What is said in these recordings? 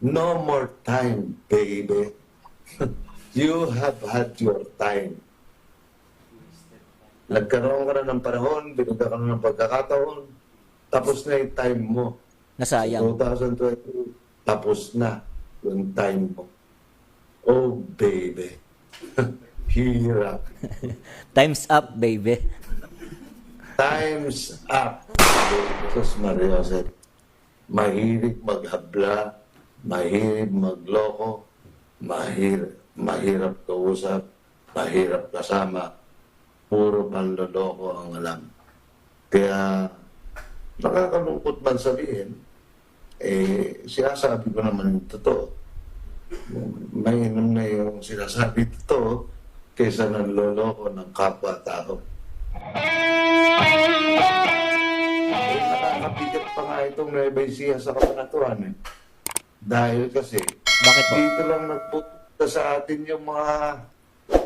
no more time, baby. you have had your time. Nagkaroon ka na ng panahon, binigyan ka na ng pagkakataon, tapos na yung time mo. Nasayang. 2020, tapos na yung time mo. Oh, baby. Hirap. Time's up, baby. Time's up. Jesus Maria Jose. Mahilig maghabla, mahilig magloko, mahir, mahirap kausap, mahirap kasama, puro panloloko ang alam. Kaya, nakakalungkot man sabihin, eh, sinasabi ko naman yung totoo. Mainam na yung sinasabi totoo kaysa nanloloko ng kapwa-tao. Eh, nakakabigat pa nga itong Nueva Ecija sa kabanatuan eh. Dahil kasi, Bakit po? dito lang nagpunta sa atin yung mga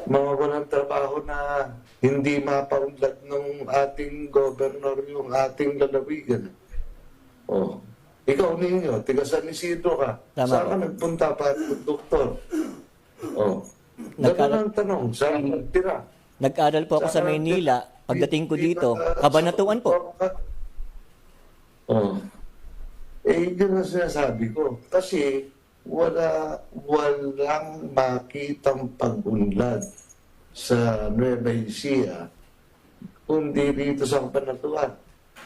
mga walang trabaho na hindi mapaunlad ng ating governor yung ating lalawigan. Oh. Ikaw ninyo, tiga San Isidro ka. Tama Saan ka nagpunta para doktor? Oh. Ganun ang tanong, saan nagtira? Nag-aral po ako sa Maynila. Pagdating ko dito, kabanatuan po. Oh. Eh, yun ang sinasabi ko. Kasi wala, walang makitang pag-unlad sa Nueva Ecija kundi dito sa Kapanatuan.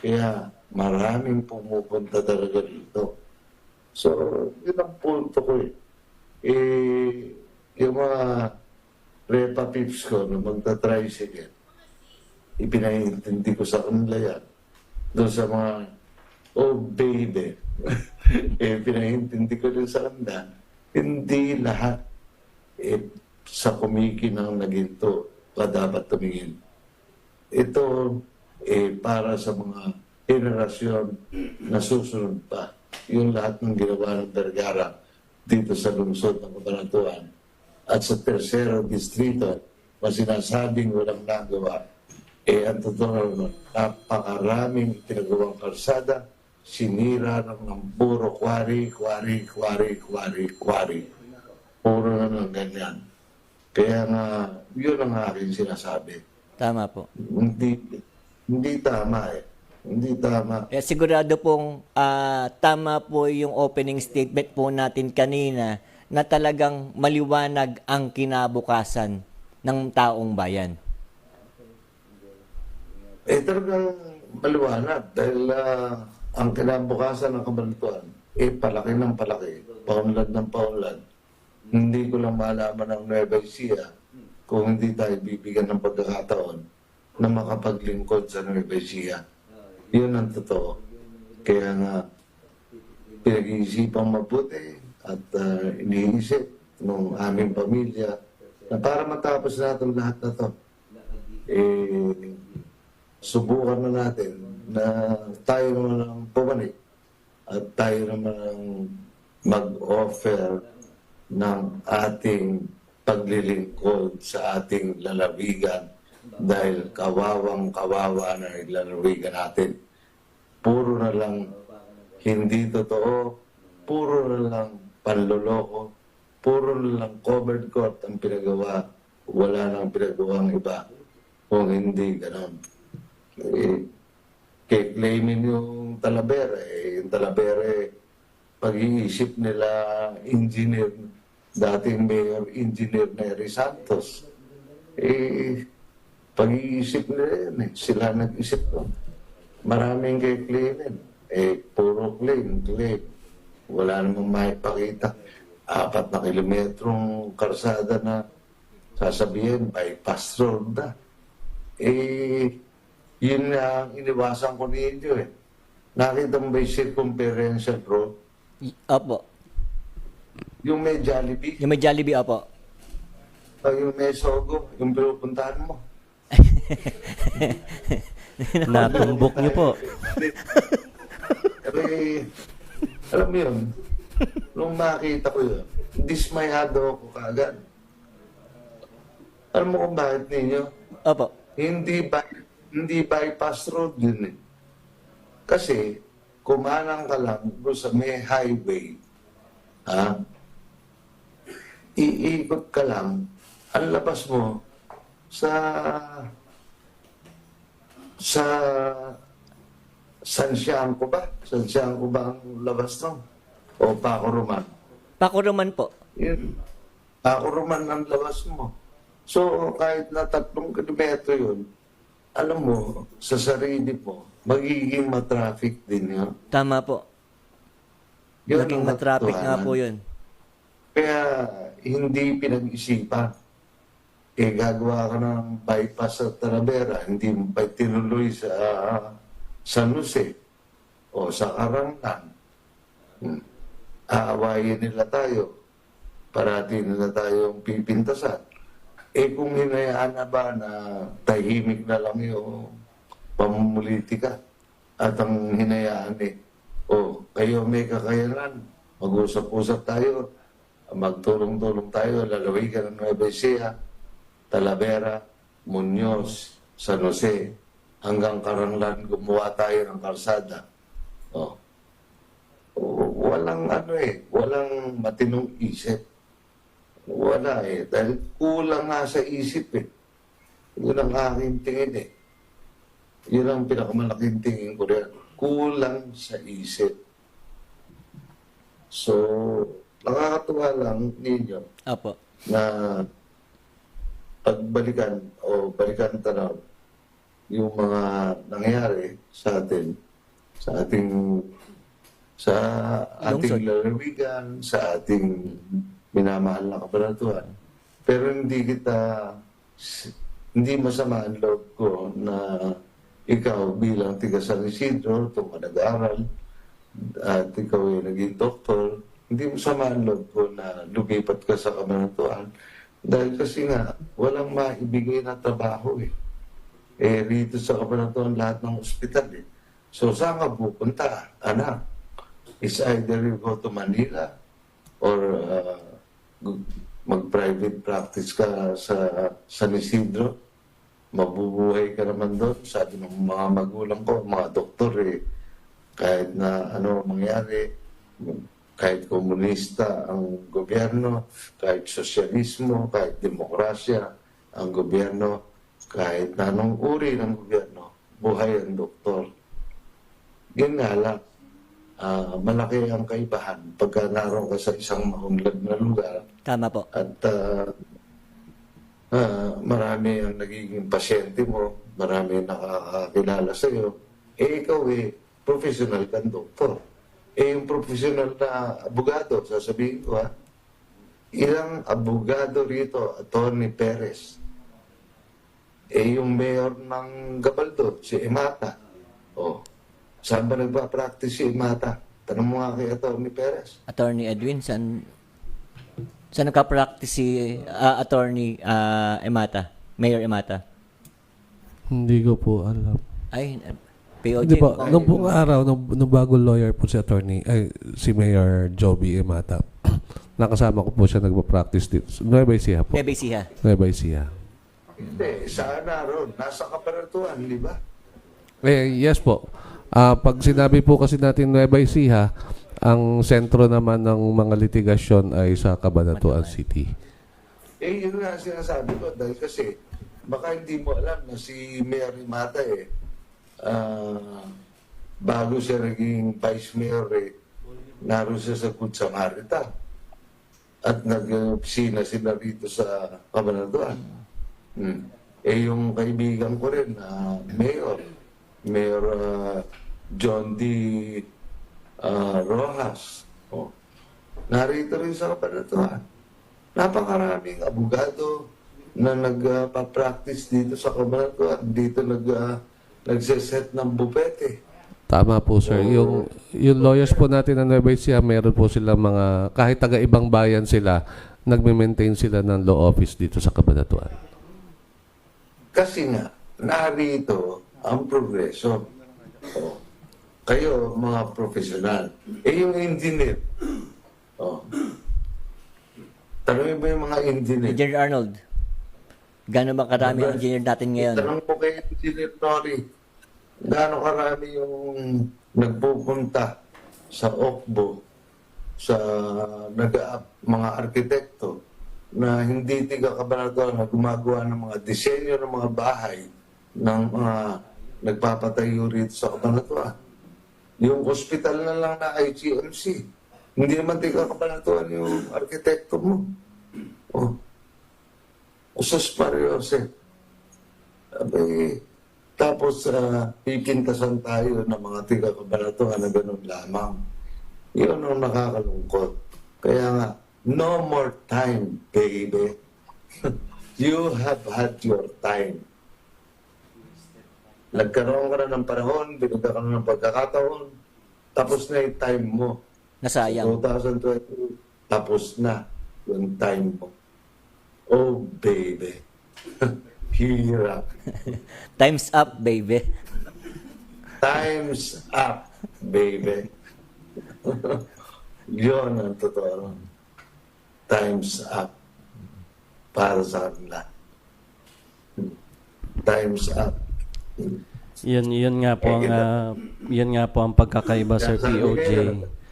Kaya maraming pumupunta talaga dito. So, yun ang punto ko eh. Eh, yung mga repa pips ko na magta-tricycle, ipinaintindi ko sa kanila yan. Doon sa mga, oh baby, eh, pinaintindi ko din sa kanila, hindi lahat eh, sa kumikinang na ginto pa dapat tumingin. Ito eh, para sa mga henerasyon na susunod pa. Yung lahat ng ginawa ng Vergara dito sa lungsod ng Kabanatuan at sa tercero distrito na sinasabing walang nagawa, eh ang totoo napakaraming tinagawang kalsada, sinira lang ng puro kwari, kwari, kwari, kwari, kwari. Puro na ng ganyan. Kaya nga, yun ang aking sinasabi. Tama po. Hindi, hindi tama eh. Hindi tama. Eh, sigurado pong ah, tama po yung opening statement po natin kanina na talagang maliwanag ang kinabukasan ng taong bayan. Eh talagang maliwanag dahil ah, ang kinabukasan ng kabanatuan, eh palaki ng palaki, paunlad ng paunlad. Hindi ko lang malaman ng Nueva Ecija kung hindi tayo bibigyan ng pagkakataon na makapaglingkod sa Nueva Ecija. Yun ang totoo. Kaya nga, pinag-iisipang mabuti at ah, iniisip ng aming pamilya na para matapos natin lahat na to, eh, subukan na natin na tayo naman ang pumalik at tayo naman ang mag-offer ng ating paglilingkod sa ating lalawigan dahil kawawang kawawa na lalawigan natin. Puro na lang hindi totoo, puro na lang panloloko, puro na lang covered court ang pinagawa, wala nang pinagawang iba kung hindi ganon. Eh, kay claimin yung Talavera, eh, yung Talavera, eh, pag-iisip nila engineer, dating mayor engineer Nery Santos, eh, pag-iisip nila yan eh, sila nag-isip doon. Maraming kay claimin, eh, puro claim, claim. Wala namang maipakita. Apat na kilometrong karsada na sasabihin, bypass road na. Eh, yun nga ang iniwasan ko ninyo eh. Nakita mo ba yung circumferential road? Opo. Yung may Jollibee, Yung may Jollibee, opo. o yung may Sogo, yung pinupuntahan mo. Natumbok niyo po. Pero eh, alam mo yun, nung makita ko yun, dismayado ako kaagad. Alam mo kung bakit ninyo? Opo. Hindi by, hindi bypass road yun eh. Kasi, kumanang ka lang doon sa may highway. ha? Iikot ka lang, ang labas mo sa sa Sansiangko ba? Sansiangko ba ang labas no? O Paco Roman? Paco Roman po. Yun. Paco Roman ang labas mo. So, kahit na tatlong kilometro yun, alam mo, sa sarili mo, magiging matraffic din yun. Tama po. Yun Naging matraffic nga po yun. Kaya hindi pinag-isipan. Eh, gagawa ka ng bypass sa Talavera, hindi mo pa tinuloy sa San Jose o sa Carangnan. Hmm. Aawayin nila tayo. Parati nila tayong pipintasan. Eh kung hinayaan na ba na tahimik na lang yung pamumulitika at ang hinayaan eh, oh, kayo may kakayanan, mag-usap-usap tayo, magtulong-tulong tayo, lalawigan ng Nueva Ecija, Talavera, Muñoz, San Jose, hanggang Caranglan, gumawa tayo ng kalsada. Oh. O- Walang ano eh, walang matinong isip. Wala eh, dahil kulang nga sa isip eh. Yun ang aking tingin eh. Yun ang pinakamalaking tingin ko rin. Kulang sa isip. So, nakakatuwa lang ninyo Opo. na pagbalikan o balikan tanaw yung mga nangyari sa atin, sa ating sa ating lalawigan, sa ating minamahal na kabanatuan. Pero hindi kita, hindi masama ang loob ko na ikaw bilang tiga San Isidro, itong ka nag-aaral, at ikaw ay naging doktor, hindi mo sama ang loob ko na lumipat ka sa kabanatuan. Dahil kasi nga, walang maibigay na trabaho eh. Eh, rito sa kabanatuan lahat ng ospital eh. So, saan ka pupunta, anak? It's either you go to Manila or uh, mag-private practice ka sa San Isidro. Mabubuhay ka naman doon. Sabi ng mga magulang ko, mga doktor eh, kahit na ano mangyari, kahit komunista ang gobyerno, kahit sosyalismo, kahit demokrasya ang gobyerno, kahit na anong uri ng gobyerno, buhay ang doktor. Yun nga lang, ah, malaki ang kaibahan pagka naroon ka sa isang maunlad na lugar Tama po. at ah, ah, marami ang nagiging pasyente mo, marami ang nakakakilala sa iyo. Eh ikaw eh, professional kang doktor. Eh yung professional na abogado, sasabihin ko ha, ilang abogado rito, Attorney Perez. Eh yung mayor ng Gabaldo, si Emata. Oh, saan ba nagpa-practice si Emata? Tanong mo nga kay Attorney Perez. Attorney Edwin, saan, saan nagka-practice si ah, Attorney ah, Emata? Mayor Emata? Hindi ko po alam. Ay, POJ. Hindi po, mukhang- nung pong araw, nung, nung bagong lawyer po si attorney, ay, si Mayor Joby Emata, nakasama ko po siya nagpa-practice dito. Nueva Ecija po. Nueva Ecija. Nueva Ecija. Hindi, saan naroon? Nasa kaparatuan, di ba? Eh, yes po. Ah, pag sinabi po kasi natin Nueva Ecija, ang sentro naman ng mga litigasyon ay sa Cabanatuan City. Eh, yun nga ang sinasabi ko dahil kasi baka hindi mo alam na si Mayor Mata eh, ah, bago siya naging Vice Mayor eh, naroon siya sa Good Samaritan. At nag-opisina sila rito sa Kabanatuan. Hmm. Eh, yung kaibigan ko rin, na Mayor, Mayor ah, John D. ah, Rojas. Oh. Narito rin sa Kabanatuan. Napakaraming abogado na nagpa-practice dito sa Kabanatuan. Dito nag, uh, nagsiset ng bupete. Tama po, sir. Yung, yung lawyers po natin ng Nueva Ecija, meron po sila mga, kahit taga ibang bayan sila, nagme-maintain sila ng law office dito sa Cabanatuan. Kasi nga, narito ang progreso. Oh. Kayo, mga profesional. Eh, yung engineer. Oh. Tanongin mo yung mga engineer. Engineer Arnold. Gano'n ba karami ang engineer natin ngayon? Tanong ko kay Engineer Nori, gaano karami yung nagpupunta sa Okbo sa nag mga arkitekto na hindi tiga kabanatuan na gumagawa ng mga disenyo ng mga bahay ng mga nagpapatayo rito sa kabanatuan. Yung hospital na lang na IGMC. Hindi naman tiga kabanatuan yung arkitekto mo. Oh. Usos Mariose. Sabi, tapos uh, pipintasan tayo ng mga tiga kabanatuan na ganun lamang. Yun ang nakakalungkot. Kaya nga, no more time, baby. you have had your time. Nagkaroon ka na ng panahon, binigyan ka na ng pagkakataon, tapos na yung time mo. Nasayang. 2020, tapos na yung time mo. Oh, baby. Hirap. Time's up, baby. Time's up, baby. Yun ang totoo. Time's up. Para sa kanila. Time's up. Yun, yun nga po ang, ah, yun nga po ang pagkakaiba, Sir POJ. kayo,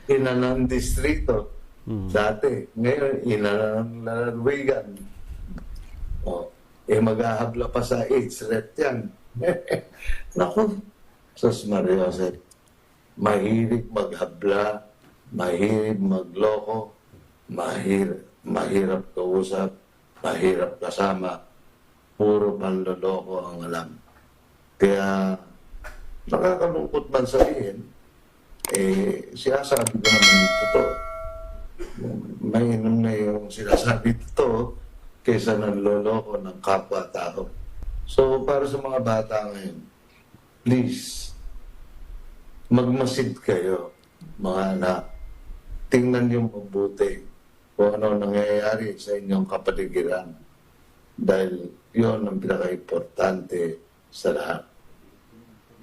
Ina ng distrito. Dati. Ngayon, ina ng lalawigan. O, eh maghahabla pa sa age rate yan. Naku, Sus Maria Jose. Mahilig maghabla, mahilig magloko, mahir, mahirap kausap, mahirap kasama. Puro panloloko ang alam. Kaya, nakakalungkot man sabihin, eh, sinasabi ko naman totoo. Mainam na yung sinasabi totoo kaysa ng loloko ng kapwa-tao. So, para sa mga bata ngayon, please, magmasid kayo, mga anak. Tingnan niyo mabuti kung ano nangyayari sa inyong kapaligiran. Dahil yon ang pinaka-importante sa lahat.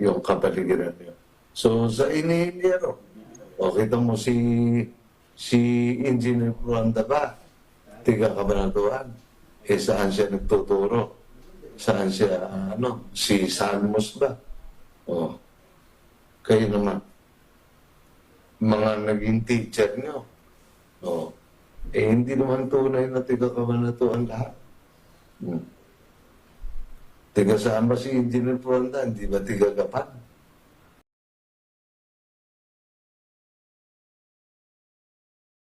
Yung kapaligiran niyo. So, sa inihilero, o kita mo si si Engineer Ruanda ba? Tiga Kabanatuan. Eh, saan siya nagtuturo? Saan siya, ano, si Salmos ba? O, kayo naman. Mga naging teacher nyo. O, eh, hindi naman tunay na tiga Kabanatuan lahat. Hmm. Tiga saan ba si Engineer Ruanda? Hindi ba tiga Gapan?